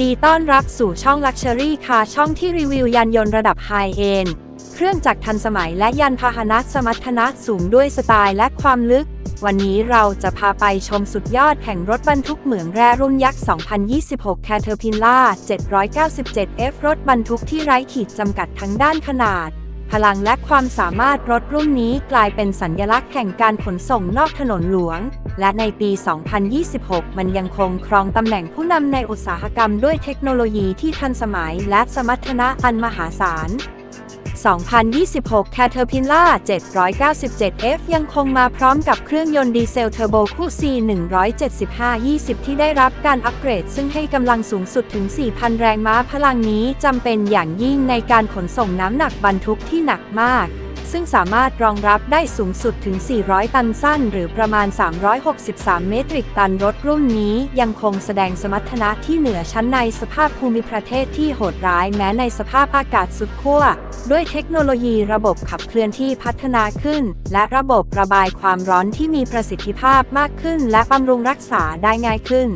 ดีต้อนรับสู่ช่อง Luxury Car ช่องที่รีวิวยานยนต์ระดับไฮเอนเครื่องจักรทันสมัยและยานพาหนะสมรรถนะสูงด้วยสไตล์และความลึก วันนี้เราจะพาไปชมสุดยอดแห่งรถบรรทุกเหมืองแร่รุ่นยักษ์ 2026 Caterpillar 797F รถบรรทุกที่ไร้ขีดจำกัดทั้งด้านขนาด พลังและความสามารถรถรุ่นนี้กลายเป็นสัญญลักษณ์แห่งการขนส่งนอกถนนหลวง และในปี 2026 มันยังคงครองตำแหน่งผู้นำในอุตสาหกรรมด้วยเทคโนโลยีที่ทันสมัยและสมรรถนะอันมหาศาล 2026 Caterpillar 797F ยังคงมาพร้อมกับเครื่องยนต์ดีเซลเทอร์โบคู่ C 175-20 ที่ได้รับการอัปเกรด ซึ่งให้กำลังสูงสุดถึง 4,000 แรงม้าพลังนี้จำเป็นอย่างยิ่งในการขนส่งน้ำหนักบรรทุกที่หนักมาก ซึ่งสามารถรองรับได้สูงสุดถึง 400 ตันสั้น หรือประมาณ 363 เมตริกตันรถรุ่นนี้ยังคงแสดงสมรรถนะที่เหนือชั้นในสภาพภูมิประเทศที่โหดร้ายแม้ในสภาพอากาศสุดขั้ว ด้วยเทคโนโลยีระบบขับเคลื่อนที่พัฒนาขึ้น และระบบระบายความร้อนที่มีประสิทธิภาพมากขึ้น และบำรุงรักษาได้ง่ายขึ้น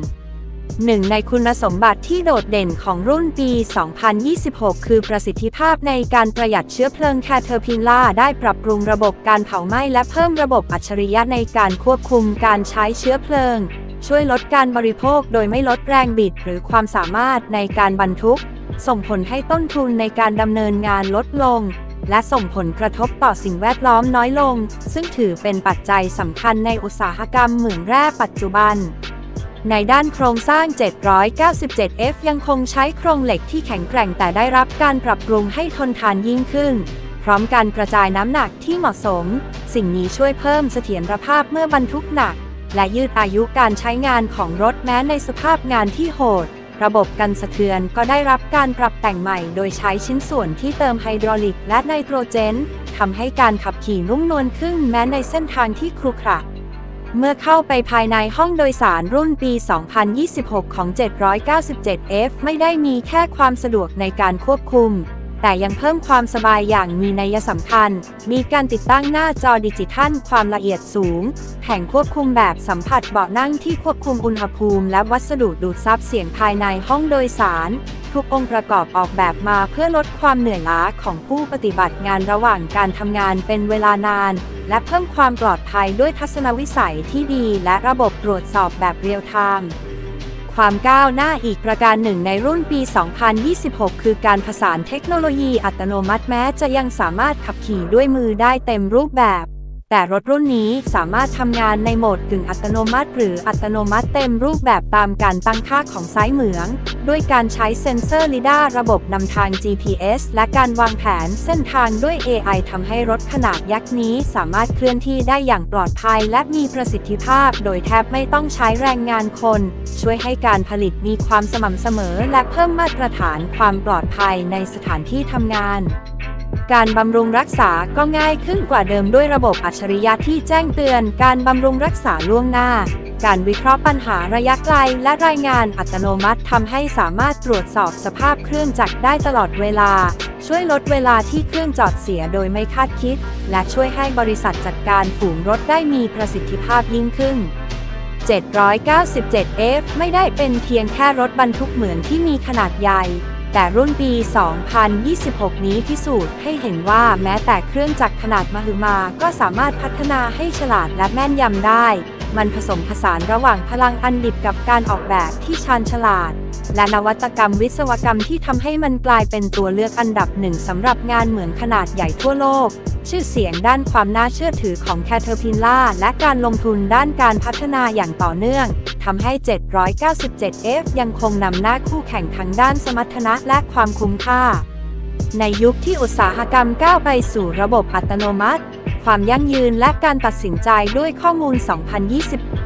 หนึ่งในคุณสมบัติที่โดดเด่นของรุ่นปี 2026 คือประสิทธิภาพในการประหยัดเชื้อเพลิง Caterpillar ได้ปรับปรุงระบบการเผาไหม้และเพิ่มระบบอัจฉริยะในการควบคุมการใช้เชื้อเพลิง ช่วยลดการบริโภคโดยไม่ลดแรงบิดหรือความสามารถในการบรรทุก ส่งผลให้ต้นทุนในการดำเนินงานลดลง และส่งผลกระทบต่อสิ่งแวดล้อมน้อยลง ซึ่งถือเป็นปัจจัยสำคัญในอุตสาหกรรมเหมืองแร่ปัจจุบัน ในด้านโครงสร้าง 797F ยังคงใช้โครงเหล็กที่แข็งแกร่งแต่ได้รับการปรับปรุงให้ทนทานยิ่งขึ้น พร้อมการกระจายน้ำหนักที่เหมาะสม สิ่งนี้ช่วยเพิ่มเสถียรภาพเมื่อบรรทุกหนัก และยืดอายุการใช้งานของรถแม้ในสภาพงานที่โหด ระบบกันสะเทือนก็ได้รับการปรับแต่งใหม่ โดยใช้ชิ้นส่วนที่เติมไฮดรอลิกและไนโตรเจนทำให้การขับขี่นุ่มนวลขึ้นแม้ในเส้นทางที่ครุขระ เมื่อเข้าไปภายในห้องโดยสารรุ่นปี 2026 ของ 797F ไม่ได้มีแค่ความสะดวกในการควบคุม แต่ยังเพิ่มความสบายอย่างมีนัยสำคัญ มีการติดตั้งหน้าจอดิจิทัลความละเอียดสูง แผงควบคุมแบบสัมผัสเบาะนั่งที่ควบคุมอุณหภูมิ และวัสดุดูดซับเสียงภายในห้องโดยสาร ทุกองค์ประกอบออกแบบมาเพื่อลดความเหนื่อยล้าของผู้ปฏิบัติงานระหว่างการทำงานเป็นเวลานาน และเพิ่มความปลอดภัยด้วยทัศนวิสัยที่ดี และระบบตรวจสอบแบบเรียลไทม์ ความก้าวหน้าอีกประการหนึ่งในรุ่นปี 2026 คือการผสานเทคโนโลยีอัตโนมัติแม้จะยังสามารถขับขี่ด้วยมือได้เต็มรูปแบบ แต่รถรุ่นนี้สามารถทำงานในโหมดกึ่งอัตโนมัติ หรืออัตโนมัติเต็มรูปแบบตามการตั้งค่าของไซส์เหมือง ด้วยการใช้เซ็นเซอร์ลิดาระบบนำทาง GPS และการวางแผนเส้นทางด้วย AI ทำให้รถขนาดยักษ์นี้สามารถเคลื่อนที่ได้อย่างปลอดภัย และมีประสิทธิภาพ โดยแทบไม่ต้องใช้แรงงานคน ช่วยให้การผลิตมีความสม่ำเสมอ และเพิ่มมาตรฐานความปลอดภัยในสถานที่ทำงาน การบำรุงรักษาก็ง่ายขึ้นกว่าเดิมด้วยระบบอัจฉริยะที่แจ้งเตือน การบำรุงรักษาล่วงหน้า การวิเคราะห์ปัญหาระยะไกล และรายงานอัตโนมัติทำให้สามารถตรวจสอบสภาพเครื่องจักรได้ตลอดเวลา ช่วยลดเวลาที่เครื่องจอดเสียโดยไม่คาดคิด และช่วยให้บริษัทจัดการฝูงรถได้มีประสิทธิภาพยิ่งขึ้น 797F ไม่ได้เป็นเพียงแค่รถบรรทุกเหมือนที่มีขนาดใหญ่ แต่รุ่นปี 2026 นี้พิสูจน์ให้เห็นว่าแม้แต่เครื่องจักรขนาดมหึมาก็สามารถพัฒนาให้ฉลาดและแม่นยำได้ มันผสมผสานระหว่างพลังอันดิบกับการออกแบบที่ชาญฉลาด และนวัตกรรมวิศวกรรมที่ทำให้มันกลายเป็นตัวเลือกอันดับหนึ่งสำหรับงานเหมืองขนาดใหญ่ทั่วโลก ชื่อเสียงด้านความน่าเชื่อถือของ Caterpillar และการลงทุนด้านการพัฒนาอย่างต่อเนื่องทำให้ 797F ยังคงนำหน้าคู่แข่งทางด้านสมรรถนะและความคุ้มค่า ในยุคที่อุตสาหกรรมก้าวไปสู่ระบบอัตโนมัติ ความยั่งยืนและการตัดสินใจด้วยข้อมูล 2020